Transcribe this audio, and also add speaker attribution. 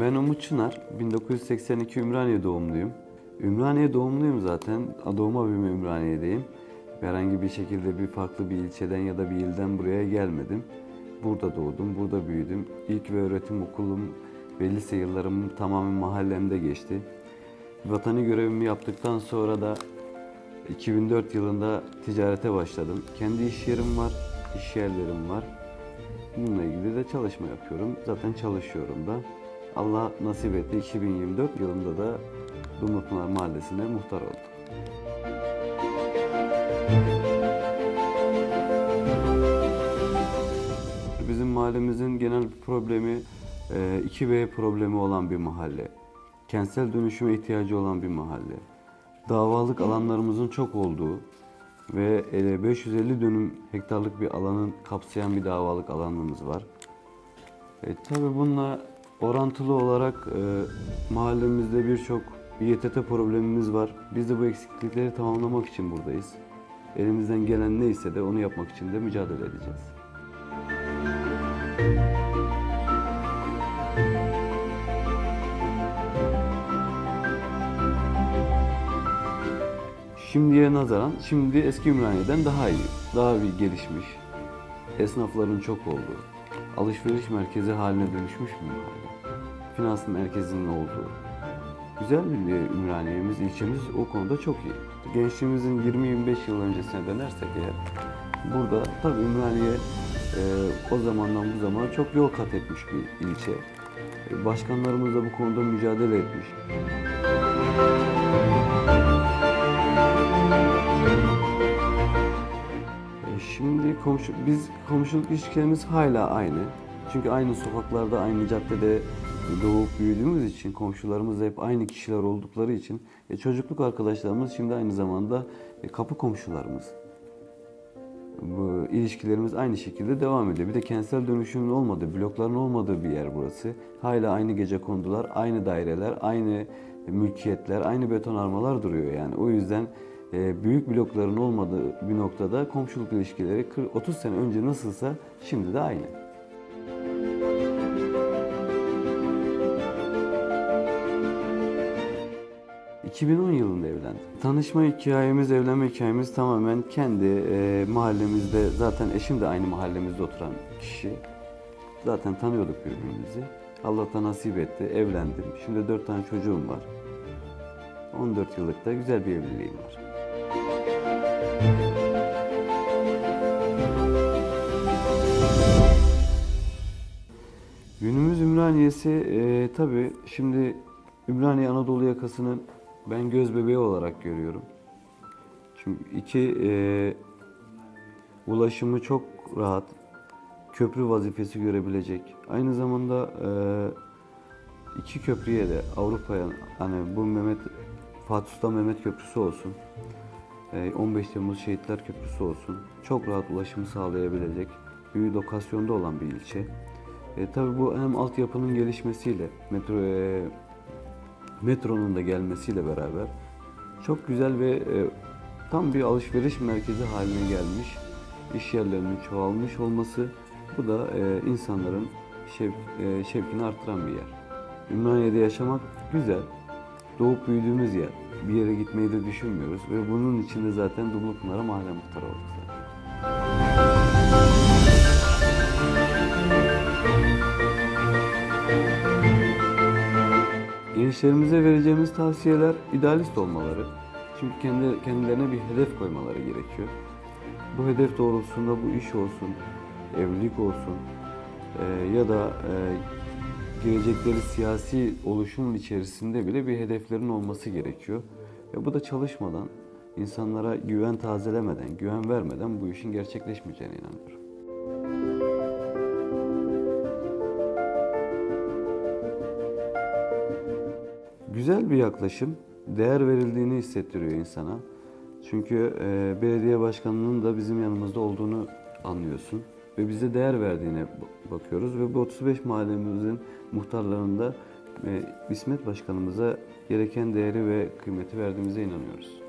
Speaker 1: Ben Umut Çınar, 1982 Ümraniye doğumluyum. Ümraniye doğumluyum zaten. Doğuma büyüme Ümraniye'deyim. Herhangi bir şekilde bir farklı bir ilçeden ya da bir ilden buraya gelmedim. Burada doğdum, burada büyüdüm. İlk ve öğretim okulum ve lise yıllarım tamamen mahallemde geçti. Vatani görevimi yaptıktan sonra da 2004 yılında ticarete başladım. Kendi iş yerim var, iş yerlerim var. Bununla ilgili de çalışma yapıyorum. Zaten çalışıyorum da. Allah nasip etti 2024 yılında da Dumlupınar Mahallesi'ne muhtar oldum. Bizim mahallemizin genel problemi e, 2B problemi olan bir mahalle. Kentsel dönüşüme ihtiyacı olan bir mahalle. Davalık alanlarımızın çok olduğu ve e, 550 dönüm hektarlık bir alanın kapsayan bir davalık alanımız var. E, tabii bununla orantılı olarak e, mahallemizde birçok İETT problemimiz var. Biz de bu eksiklikleri tamamlamak için buradayız. Elimizden gelen neyse de onu yapmak için de mücadele edeceğiz. Şimdiye nazaran şimdi eski Ümraniye'den daha iyi, daha bir gelişmiş. Esnafların çok olduğu, alışveriş merkezi haline dönüşmüş bir mahalle. Finans merkezinin olduğu. Güzel bir Ümraniye'miz, ilçemiz o konuda çok iyi. Gençliğimizin 20-25 yıl öncesine dönersek eğer, burada tabii Ümraniye e, o zamandan bu zamana çok yol kat etmiş bir ilçe. E, Başkanlarımız da bu konuda mücadele etmiş. Şimdi komşu, biz komşuluk ilişkilerimiz hala aynı. Çünkü aynı sokaklarda, aynı caddede doğup büyüdüğümüz için komşularımız hep aynı kişiler oldukları için e, çocukluk arkadaşlarımız şimdi aynı zamanda e, kapı komşularımız. Bu ilişkilerimiz aynı şekilde devam ediyor. Bir de kentsel dönüşümün olmadığı, blokların olmadığı bir yer burası. Hala aynı gece kondular, aynı daireler, aynı mülkiyetler, aynı betonarmalar duruyor yani. O yüzden büyük blokların olmadığı bir noktada komşuluk ilişkileri 40 30 sene önce nasılsa şimdi de aynı. ...2010 yılında evlendim. Tanışma hikayemiz, evlenme hikayemiz tamamen kendi e, mahallemizde... ...zaten eşim de aynı mahallemizde oturan kişi. Zaten tanıyorduk birbirimizi. Allah da nasip etti, evlendim. Şimdi dört tane çocuğum var. 14 yıllık da güzel bir evliliğim var. Günümüz Ümraniye'si e, tabii şimdi Ümraniye Anadolu yakasının ben göz bebeği olarak görüyorum. Çünkü iki e, ulaşımı çok rahat, köprü vazifesi görebilecek. Aynı zamanda e, iki köprüye de Avrupa'ya hani bu Mehmet Fatih Sultan Mehmet Köprüsü olsun. E, 15 Temmuz Şehitler Köprüsü olsun. Çok rahat ulaşımı sağlayabilecek bir lokasyonda olan bir ilçe. E, tabii bu hem altyapının gelişmesiyle, metro, e, metronun da gelmesiyle beraber çok güzel ve e, tam bir alışveriş merkezi haline gelmiş, iş yerlerinin çoğalmış olması bu da e, insanların şev, e, şevkini artıran bir yer. Ümraniye'de yaşamak güzel, doğup büyüdüğümüz yer. Bir yere gitmeyi de düşünmüyoruz ve bunun için de zaten Dumlupınar'a mahalle muhtarı olduk zaten. Gençlerimize vereceğimiz tavsiyeler idealist olmaları. Çünkü kendi, kendilerine bir hedef koymaları gerekiyor. Bu hedef doğrultusunda bu iş olsun, evlilik olsun e, ya da e, gelecekleri siyasi oluşumun içerisinde bile bir hedeflerin olması gerekiyor. Ve bu da çalışmadan, insanlara güven tazelemeden, güven vermeden bu işin gerçekleşmeyeceğine inanıyorum. Güzel bir yaklaşım, değer verildiğini hissettiriyor insana. Çünkü e, belediye başkanının da bizim yanımızda olduğunu anlıyorsun ve bize değer verdiğine bakıyoruz ve bu 35 mahallemizin muhtarlarında ve İsmet Başkanımıza gereken değeri ve kıymeti verdiğimize inanıyoruz.